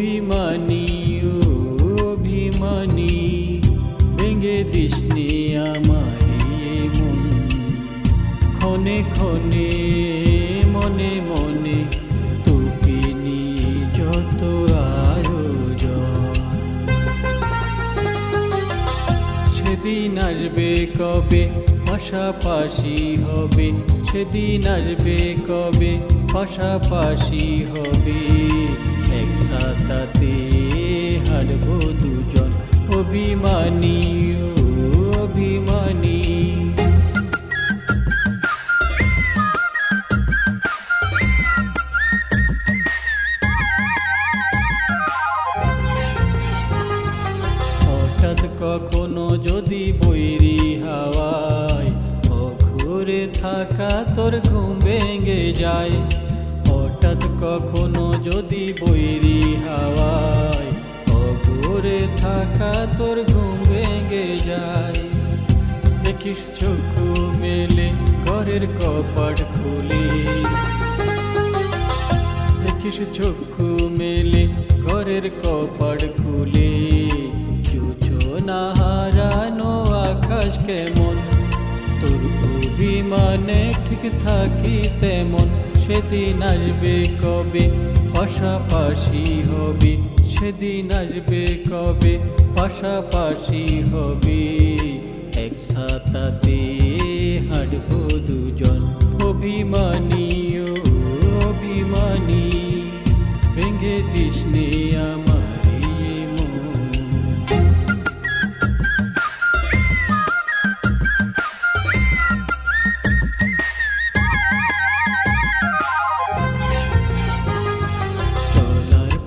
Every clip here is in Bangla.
অভিমানী অভিমানী। ভেঙে দিসনি আমারি মন। ক্ষণে ক্ষণে, মনে মনে তোকে যত আয়োজন। সেদিন আসবে কবে? পাশাপাশি হবে। সেদিন আসবে কবে? পাশাপাশি হবে। একসাথে হারবো দুজন। অভিমানী অভিমানী। হঠাৎ কখনো যদি বৈরি হাওয়ায় অঘুরে থাকা তোর ঘুম ভেঙে যায়। কখনো যদি বৈরি হাওয়ায় অঘুরে থাকা তোর ঘুম ভেঙে যায়। দেখিস চক্ষু মেলে ঘরের কপাট খুলে। দেখিস চক্ষু মেলে ঘরের কপাট খুলে। যোজনা হারানো আকাশ কেমন? তোর অভিমানে ঠিক থাকি তেমন। সেদিন আসবে কবে? পাশাপাশি হবে। সেদিন আসবে কবে? পাশাপাশি হবে। একসাথে হাঁটবো দুজন অভিমানী।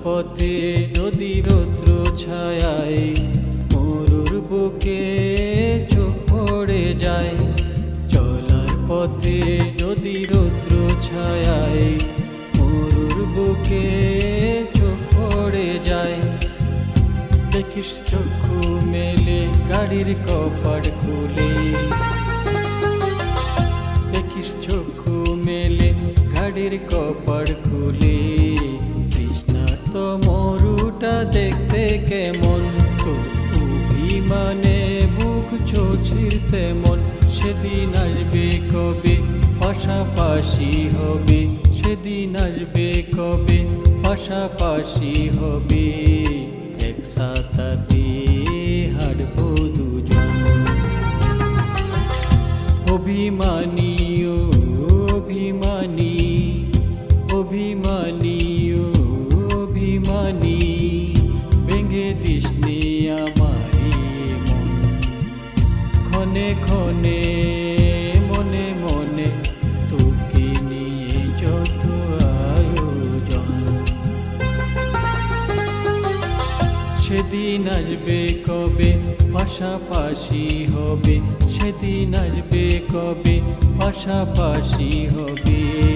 পথে নদী রৌদ্র ছায় মরুর বুকে চোখ পড়ে যায়। চলার পথে নদী রৌদ্র ছায় মরুর বুকে চোখ পড়ে যায়। দেখিস চক্ষু মেলে, গাড়ির কপাট খুলে। দেখিস চক্ষু মেলে, গাড়ির কপার অভিমানে বুক চোছির তেমন সেদিন আসবে কবে? পাশাপাশি হবে, সেদিন আসবে কবে? পাশাপাশি হবে একসাথে হাঁটব দুজন। অভিমানী ক্ষণে মনে মনে তোকে নিয়ে যত আয়োজন। সেদিন আসবে কবে, পাশাপাশি হবে। সেদিন আসবে কবে, পাশাপাশি হবে।